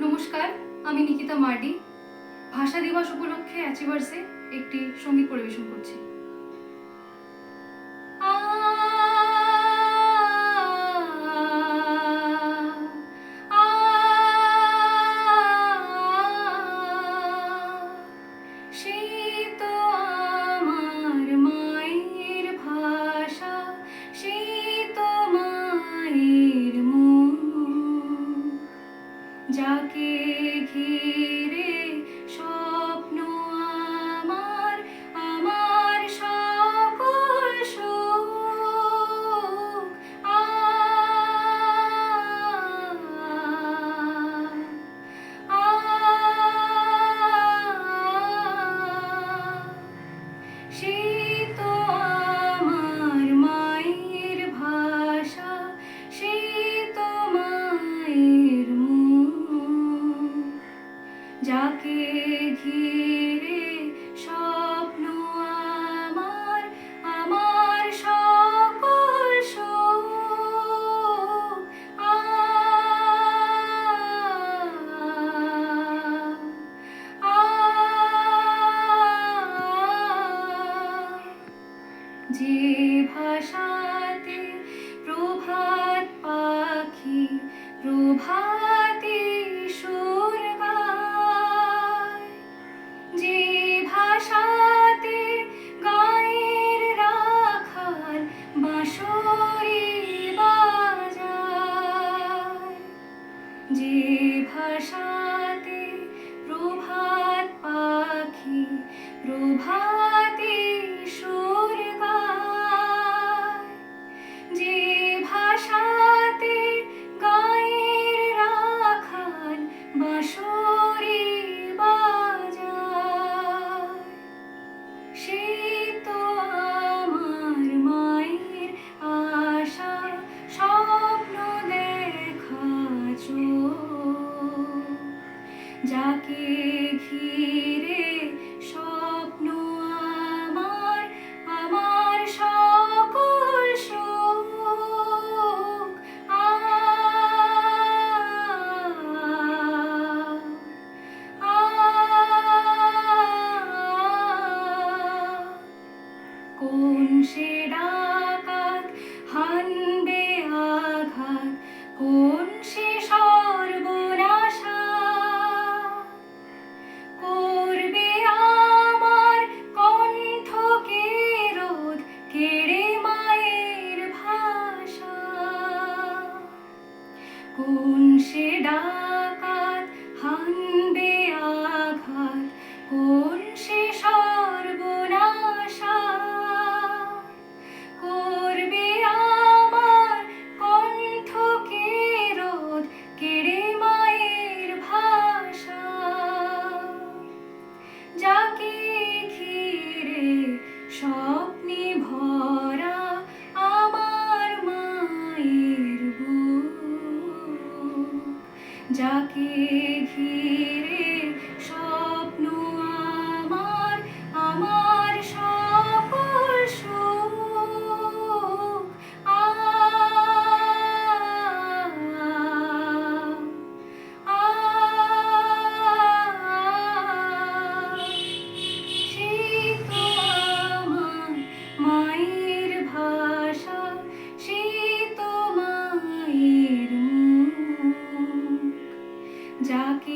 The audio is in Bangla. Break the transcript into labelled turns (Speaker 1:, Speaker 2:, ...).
Speaker 1: নমস্কার আমি নিকিতা মার্ডি। ভাষা দিবস উপলক্ষে অ্যাচিভার্সে একটি সংগীত পরিবেশন করছি। যাকে ঘিরে স্বপ্ন আমার আমার সকল যে ভাষাতে প্রভাত পাখি প্রভাত प्रभात কোন সে ডাকাত হানবে जाके